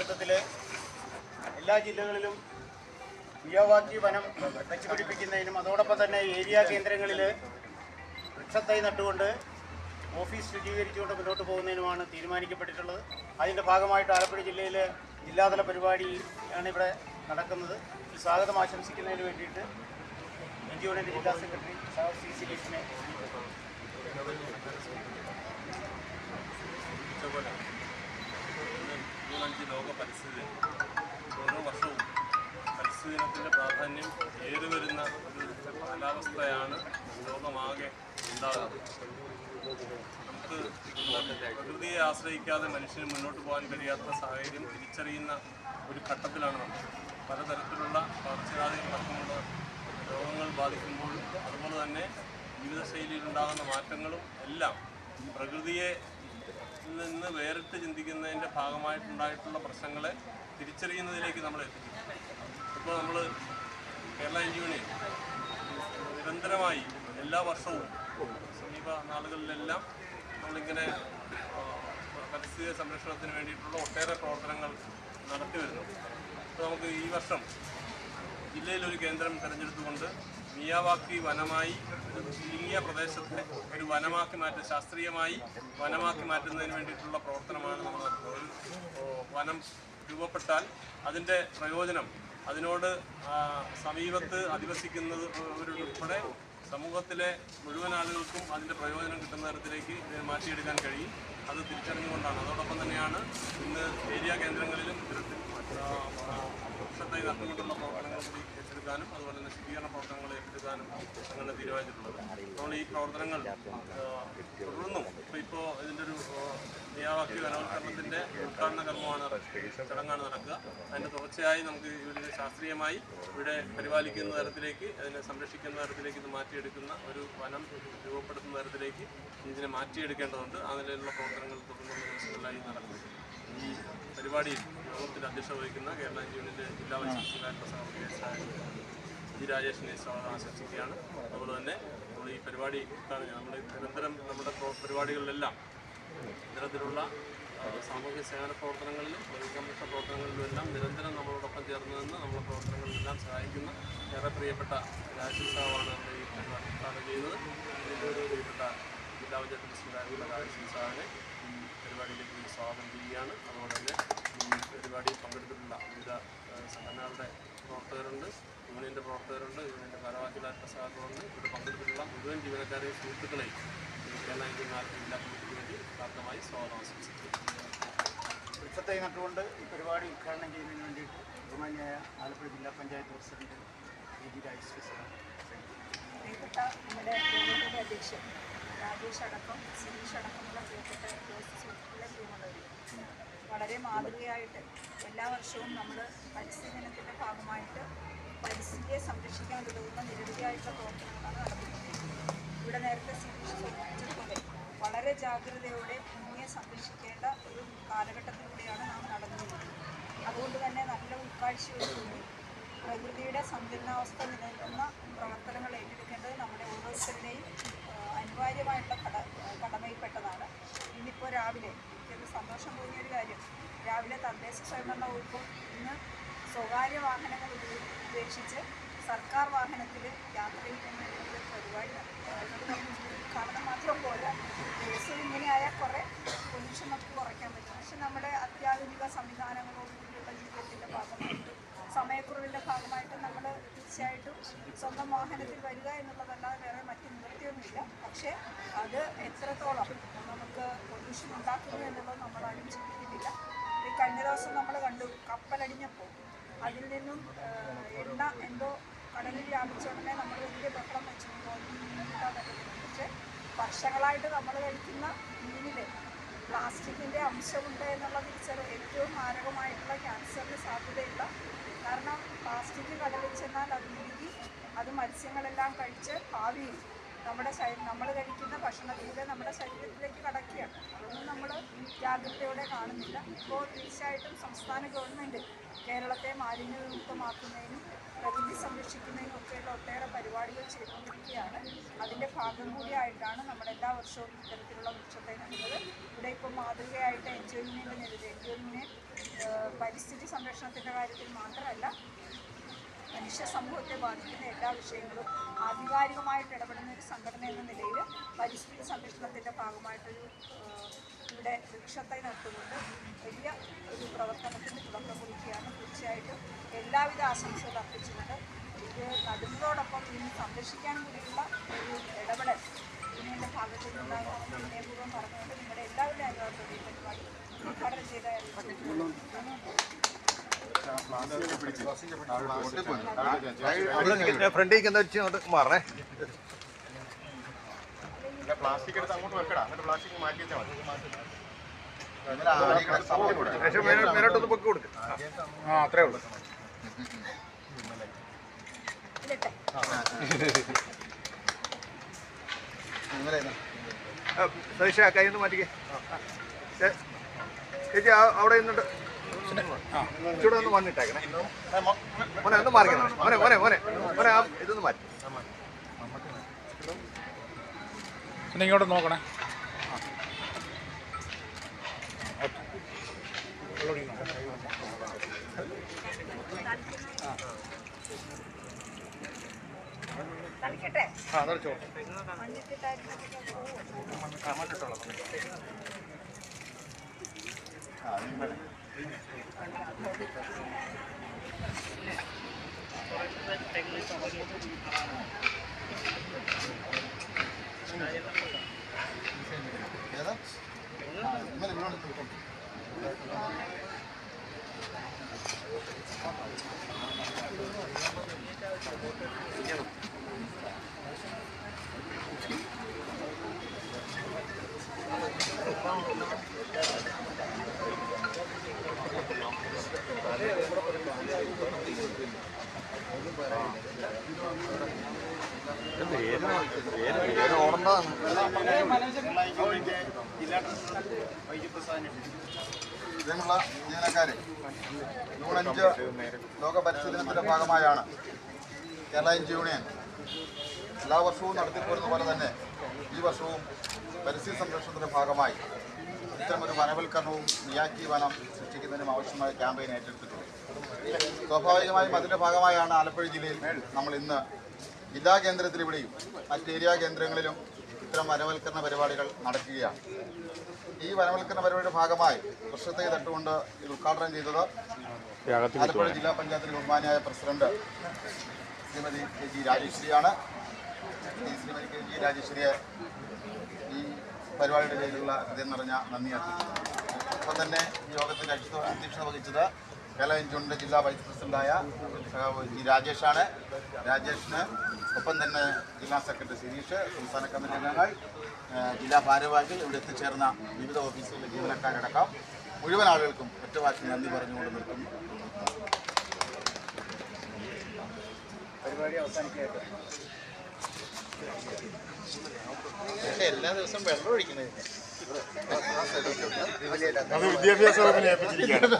നേതൃത്വത്തിൽ എല്ലാ ജില്ലകളിലും മിയാവാക്കി വനം വെച്ചുപിടിപ്പിക്കുന്നതിനും അതോടൊപ്പം തന്നെ ഏരിയ കേന്ദ്രങ്ങളിൽ വൃക്ഷത്തൈ നട്ടുകൊണ്ട് ഓഫീസ് ശുചീകരിച്ചുകൊണ്ട് മുന്നോട്ട് പോകുന്നതിനുമാണ് തീരുമാനിക്കപ്പെട്ടിട്ടുള്ളത്. അതിന്റെ ഭാഗമായിട്ട് ആലപ്പുഴ ജില്ലയിലെ ജില്ലാതല പരിപാടിയാണ് ഇവിടെ നടക്കുന്നത്. സ്വാഗതം ആശംസിക്കുന്നതിന് വേണ്ടിയിട്ട് എൻ ജി ഒയുടെ ജില്ലാ സെക്രട്ടറി സാർ സി സി അഞ്ച് ലോക പരിസ്ഥിതി ദിനം. ഓരോ വർഷവും പരിസ്ഥിതി ദിനത്തിന്റെ പ്രാധാന്യം ഏറി വരുന്ന ഒരു കാലാവസ്ഥയാണ് ലോകമാകെ ഉണ്ടാകുന്നത് നമുക്ക് പ്രകൃതിയെ ആശ്രയിക്കാതെ മനുഷ്യന് മുന്നോട്ട് പോകാൻ കഴിയാത്ത സാഹചര്യം തിരിച്ചറിയുന്ന ഒരു ഘട്ടത്തിലാണ് നമ്മൾ പലതരത്തിലുള്ള പകർച്ചവ്യാധികൾ അടക്കമുള്ള രോഗങ്ങൾ ബാധിക്കുമ്പോൾ അതുപോലെ തന്നെ ജീവിതശൈലിയിലുണ്ടാകുന്ന മാറ്റങ്ങളും എല്ലാം പ്രകൃതിയെ നിന്ന് വേറിട്ട് ചിന്തിക്കുന്നതിന്റെ ഭാഗമായിട്ടുണ്ടായിട്ടുള്ള പ്രശ്നങ്ങളെ തിരിച്ചറിയുന്നതിലേക്ക് നമ്മൾ എത്തിക്കും. ഇപ്പോൾ നമ്മൾ കേരള യൂണിയൻ നിരന്തരമായി എല്ലാ വർഷവും സമീപ നാളുകളിലെല്ലാം നമ്മളിങ്ങനെ പരിസ്ഥിതി സംരക്ഷണത്തിന് വേണ്ടിയിട്ടുള്ള ഒട്ടേറെ പ്രവർത്തനങ്ങൾ നടത്തി വരുന്നു. അപ്പോൾ നമുക്ക് ഈ വർഷം ജില്ലയിൽ ഒരു കേന്ദ്രം തെരഞ്ഞെടുത്തുകൊണ്ട് മിയാവാക്കി വനമായി ചുരുങ്ങിയ പ്രദേശത്തെ ഒരു വനമാക്കി മാറ്റ ശാസ്ത്രീയമായി വനമാക്കി മാറ്റുന്നതിന് വേണ്ടിയിട്ടുള്ള പ്രവർത്തനമാണ് നമ്മൾ വനം രൂപപ്പെട്ടാൽ അതിന്റെ പ്രയോജനം അതിനോട് സമീപത്ത് അധിവസിക്കുന്നത് ഉൾപ്പെടെ സമൂഹത്തിലെ മുഴുവൻ ആളുകൾക്കും അതിന്റെ പ്രയോജനം കിട്ടുന്ന തരത്തിലേക്ക് മാറ്റിയെടുക്കാൻ കഴിയും. അത് തിരിച്ചറിഞ്ഞുകൊണ്ടാണ്. അതോടൊപ്പം തന്നെയാണ് ഇന്ന് ഏരിയ കേന്ദ്രങ്ങളിലും ഇത്തരത്തിൽ വൃക്ഷത്തൈ നട്ടുകൊണ്ടുള്ള പ്രവർത്തനങ്ങൾ കൂടി ഏറ്റെടുക്കാനും അതുപോലെ തന്നെ ശുചീകരണ പ്രവർത്തനങ്ങൾ ഏറ്റെടുക്കാനും അങ്ങനെ തീരുമാനിച്ചിട്ടുള്ളത് നമ്മൾ ഈ പ്രവർത്തനങ്ങൾ തുടർന്നും ഇപ്പോൾ ഇപ്പോൾ ഇതിന്റെ ഒരു നിയാവാക്കി വനവൽക്കരണത്തിന്റെ ഉദ്ഘാടന കർമ്മമാണ് ചടങ്ങാണ് നടക്കുക. അതിന്റെ തുടർച്ചയായി നമുക്ക് ഇവിടെ ശാസ്ത്രീയമായി ഇവിടെ പരിപാലിക്കുന്ന തരത്തിലേക്ക് അതിനെ സംരക്ഷിക്കുന്ന തരത്തിലേക്ക് ഇത് മാറ്റിയെടുക്കുന്ന ഒരു വനം രൂപപ്പെടുത്തുന്ന തരത്തിലേക്ക് ഇതിനെ മാറ്റിയെടുക്കേണ്ടതുണ്ട്. ആ നിലയിലുള്ള പ്രവർത്തനങ്ങൾ തുടർന്നുള്ള ദിവസങ്ങളിലായി നടക്കും. ഈ പരിപാടിയിൽ യോഗത്തിൽ അധ്യക്ഷത വഹിക്കുന്ന കേരള യൂണിയന്റെ ജില്ലാ വൈസ് പ്രസിഡന്റ് പ്രസാദ് ജി രാജേഷിനെ സ്വാഗതം ആശംസിക്കുകയാണ്. അതുപോലെ തന്നെ നമ്മൾ ഈ പരിപാടി നമ്മൾ നിരന്തരം നമ്മുടെ പ്രോ- പരിപാടികളിലെല്ലാം ഇത്തരത്തിലുള്ള സാമൂഹ്യ സേവന പ്രവർത്തനങ്ങളിലും സംരക്ഷണ പ്രവർത്തനങ്ങളിലും എല്ലാം നിരന്തരം നമ്മളോടൊപ്പം ചേർന്ന് നിന്ന് നമ്മുടെ പ്രവർത്തനങ്ങളിലെല്ലാം സഹായിക്കുന്ന ഏറെ പ്രിയപ്പെട്ട രാജേഷ് സാവാണ് നമ്മുടെ ഈ പരിപാടി ഉദ്ഘാടനം ഒരു പ്രിയപ്പെട്ട ജില്ലാ പഞ്ചായത്ത് പ്രസിഡന്റായിട്ടുള്ള രാജേഷ് സാറിനെ പരിപാടിയിലേക്ക് വേണ്ടി സ്വാഗതം ചെയ്യുകയാണ്. അതുപോലെ തന്നെ ഈ പരിപാടിയിൽ പങ്കെടുത്തിട്ടുള്ള വിവിധ സംഘടനകളുടെ പ്രവർത്തകരുണ്ട് യൂണിയന്റെ പ്രവർത്തകരുണ്ട് യൂണിയന്റെ ഭാരവാഹികളായിട്ടുള്ള സഹകരണമുണ്ട് ഇവിടെ പങ്കെടുത്തിട്ടുള്ള മുഴുവൻ ജീവനക്കാരെയും സുഹൃത്തുക്കളെയും കേരള ജില്ലാ കമ്മിറ്റിക്ക് വേണ്ടി ഹാർദമായി സ്വാഗതം ആശംസിക്കുന്നു. വൃക്ഷത്തൈ നട്ടുകൊണ്ട് ഈ പരിപാടി ഉദ്ഘാടനം ചെയ്യുന്നതിന് വേണ്ടിയിട്ട് ബഹുമാന്യായ ആലപ്പുഴ ജില്ലാ panchayat president A G. Rajesh sir. നമ്മുടെ അധ്യക്ഷൻ രാജേഷ് അടക്കം സുനീഷ് അടക്കമുള്ള പ്രിയപ്പെട്ട സുഹൃത്തുക്കളെ പ്രിയമുള്ളവർ വളരെ മാതൃകയായിട്ട് എല്ലാ വർഷവും നമ്മൾ പരിസ്ഥിതി ദിനത്തിന്റെ ഭാഗമായിട്ട് പരിസ്ഥിതിയെ സംരക്ഷിക്കാൻ ഉതകുന്ന നിരവധിയായിട്ടുള്ള പ്രവർത്തനങ്ങളാണ് നടത്തിക്കൊണ്ടിരിക്കുന്നത്. ഇവിടെ നേരത്തെ സുനീഷ് സൂചിപ്പിച്ചതുപോലെ വളരെ ജാഗ്രതയോടെ ഭൂമിയെ സംരക്ഷിക്കേണ്ട ഒരു കാലഘട്ടത്തിലൂടെയാണ് നാം നടന്നു വരുന്നത് അതുകൊണ്ട് തന്നെ നല്ല ഉൾക്കാഴ്ചയോടുകൂടി പ്രകൃതിയുടെ സന്തുലനാവസ്ഥ നിലനിൽക്കുന്ന പ്രവർത്തനങ്ങൾ ഏറ്റെടുക്കേണ്ടത് നമ്മുടെ ഓരോരുത്തരുടെയും അനിവാര്യമായിട്ടുള്ള കട കടമയിൽപ്പെട്ടതാണ്. ഇന്നിപ്പോൾ രാവിലെ എനിക്കൊരു സന്തോഷം തോന്നിയ ഒരു കാര്യം. രാവിലെ തദ്ദേശ സ്വയംഭരണ വകുപ്പ് ഇന്ന് സ്വകാര്യ വാഹനങ്ങൾ ഉപ- ഉപേക്ഷിച്ച് സർക്കാർ വാഹനത്തിൽ യാത്ര ചെയ്യുന്നതിന് വേണ്ടി ഒരു പരിപാടി കാരണം മാത്രം പോരാ. കേസ് ഇങ്ങനെയായാൽ കുറേ പൊല്യൂഷൻ നമുക്ക് കുറയ്ക്കാൻ പറ്റും. പക്ഷെ നമ്മുടെ അത്യാധുനിക സംവിധാനങ്ങളോടുകൂടിയുള്ള ജീവിതത്തിന്റെ ഭാഗമായിട്ട് സമയക്കുറവിന്റെ ഭാഗമായിട്ട് നമ്മൾ തീർച്ചയായിട്ടും സ്വന്തം വാഹനത്തിൽ വരിക എന്നുള്ളതല്ലാതെ വേറെ മറ്റ് നിവൃത്തിയൊന്നുമില്ല. പക്ഷേ അത് എത്രത്തോളം നമുക്ക് പൊല്യൂഷൻ ഉണ്ടാക്കുന്നു എന്നുള്ളത് നമ്മൾ ആരും ചിന്തിക്കുന്നില്ല. ഈ കഴിഞ്ഞ ദിവസം നമ്മൾ കണ്ടു കപ്പലടിഞ്ഞപ്പോൾ അതിൽ നിന്നും എണ്ണ എന്തോ കടലിൽ വ്യാപിച്ച ഉടനെ നമ്മൾ വലിയ ബഹളം വെച്ചു പക്ഷേ വർഷങ്ങളായിട്ട് നമ്മൾ കഴിക്കുന്ന മീനിൽ പ്ലാസ്റ്റിക്കിന്റെ അംശമുണ്ട് എന്നുള്ള തിരിച്ചറിവ് ഏറ്റവും മാരകമായിട്ടുള്ള ക്യാൻസറിന് സാധ്യതയുള്ള കാരണം പ്ലാസ്റ്റിക് കടലിൽ ചെന്നാൽ അത് മുഴുകി അത് മത്സ്യങ്ങളെല്ലാം കഴിച്ച് ഭാവിയിൽ നമ്മുടെ നമ്മൾ കഴിക്കുന്ന ഭക്ഷണത്തിലൂടെ നമ്മുടെ ശരീരത്തിലേക്ക് കടക്കുകയാണ്. അതൊന്നും നമ്മൾ ജാഗ്രതയോടെ കാണുന്നില്ല. ഇപ്പോൾ തീർച്ചയായിട്ടും സംസ്ഥാന ഗവൺമെന്റ് കേരളത്തെ മാലിന്യവിമുക്തമാക്കുന്നതിനും പ്രകൃതി സംരക്ഷിക്കുന്നതിനും ഒക്കെയുള്ള ചെയ്തുകൊണ്ടിരിക്കുകയാണ്. അതിന്റെ ഭാഗം കൂടിയായിട്ടാണ് നമ്മൾ എല്ലാ വർഷവും ഇത്തരത്തിലുള്ള വൃക്ഷത്തെ നടുന്നത്. ഇവിടെ ഇപ്പോൾ മാതൃകയായിട്ട് നേതൃത്വം എൻ ജി ഒ യൂണിയൻ പരിസ്ഥിതി സംരക്ഷണത്തിന്റെ കാര്യത്തിൽ മാത്രമല്ല മനുഷ്യ സമൂഹത്തെ ബാധിക്കുന്ന എല്ലാ വിഷയങ്ങളും ആധികാരികമായിട്ട് ഇടപെടുന്ന ഒരു സംഘടന എന്ന നിലയിൽ പരിസ്ഥിതി സംരക്ഷണത്തിന്റെ ഭാഗമായിട്ടൊരു ഇവിടെ വൃക്ഷത്തെ നട്ടുകൊണ്ട് വലിയ ഒരു പ്രവർത്തനത്തിന് തുടക്കം കുറിക്കുകയാണ്. തീർച്ചയായിട്ടും എല്ലാവിധ ആശംസകൾ അർപ്പിച്ചുകൊണ്ട് ഇത് നടുന്നതോടൊപ്പം ഇതിനെ സംരക്ഷിക്കാൻ കൂടിയുള്ള ഒരു ഇടപെടൽ ഇതിന്റെ ഭാഗത്തു നിന്നുണ്ടാകുന്ന വിനയപൂർവം പറഞ്ഞുകൊണ്ട് നിങ്ങളുടെ എല്ലാവരുടെയും അനുഭവത്തോടെ ഈ പരിപാടി ഉദ്ഘാടനം ചെയ്ത പ്ലാസ്റ്റിക് എടുത്ത് അങ്ങോട്ട് വെക്കടാ അങ്ങോട്ട് പ്ലാസ്റ്റിക് മാറ്റി മതി മേലോട്ടൊന്ന് പൊക്കി കൊടുക്കും ആ അത്രേ ഉള്ളൂ. ചേച്ചി അവിടെ ഇന്നിട്ട് ഇച്ചിരി ഒന്ന് വന്നിട്ടേക്കണേ. മോനെ ഒന്ന് മാറിക്കണം. മോനെ മോനെ മോനെ. മോനെ ഇതൊന്ന് മാറ്റി. ഇങ്ങോട്ട് നോക്കണേ. തളിക്കട്ടെ ആ നിറച്ചോ മണ്ണിട്ടിട്ടായിരുന്നു ജില്ലാ പ്രിയമുള്ള ജീവനക്കാരെ ജൂൺ അഞ്ച് ലോക പരിശീലനത്തിന്റെ ഭാഗമായാണ് കേരള എയർലൈൻസ് യൂണിയൻ. എല്ലാ വർഷവും നടത്തിപ്പോരുന്ന പോലെ തന്നെ ഈ വർഷവും പരിസ്ഥിതി സംരക്ഷണത്തിന്റെ ഭാഗമായി ഇത്തരമൊരു വനവൽക്കരണവും മിയാക്കി വനം സൃഷ്ടിക്കുന്നതിനും ആവശ്യമായ ക്യാമ്പയിൻ ഏറ്റെടുത്തിട്ടുണ്ട്. സ്വാഭാവികമായും അതിന്റെ ഭാഗമായാണ് ആലപ്പുഴ ജില്ലയിൽ നമ്മൾ ഇന്ന് ജില്ലാ കേന്ദ്രത്തിലിവിടെയും മറ്റ് ഏരിയ കേന്ദ്രങ്ങളിലും ഇത്തരം വനവൽക്കരണ പരിപാടികൾ നടക്കുകയാണ്. ഈ വനവൽക്കരണ പരിപാടിയുടെ ഭാഗമായി വർഷത്തെ തട്ടുകൊണ്ട് ഇത് ഉദ്ഘാടനം ചെയ്തത് ആലപ്പുഴ ജില്ലാ പഞ്ചായത്തിലെ ബഹുമാനിയായ പ്രസിഡന്റ് ശ്രീമതി കെ ജി രാജേശ്വരിയാണ്. ഈ ശ്രീമതി കെ ജി രാജേശ്വരിയെ ഈ പരിപാടിയുടെ പേരിലുള്ള ഹൃദയം നിറഞ്ഞ നന്ദി അർപ്പിക്കുന്നു. ഒപ്പം തന്നെ ഈ യോഗത്തിന്റെ അധ്യക്ഷത വഹിച്ചത് കേരള എൻജോണിന്റെ ജില്ലാ വൈസ് പ്രസിഡന്റായ ജി രാജേഷാണ്. രാജേഷിന് ഒപ്പം തന്നെ ജില്ലാ സെക്രട്ടറി സിരീഷ് സംസ്ഥാന കമ്മിറ്റി അംഗങ്ങൾ ജില്ലാ ഭാരവാഹികൾ ഇവിടെ എത്തിച്ചേർന്ന വിവിധ ഓഫീസുകളിലെ ജീവനക്കാരടക്കം മുഴുവൻ ആളുകൾക്കും ഒറ്റവാക്കി നന്ദി പറഞ്ഞുകൊണ്ട് നിർത്തുന്നു. പരിപാടി എല്ലാ ദിവസവും വെള്ളം ഒഴിക്കുന്നത് അത് വിദ്യാഭ്യാസ വകുപ്പിനെ ഏൽപ്പിച്ചിരിക്കുകയാണ്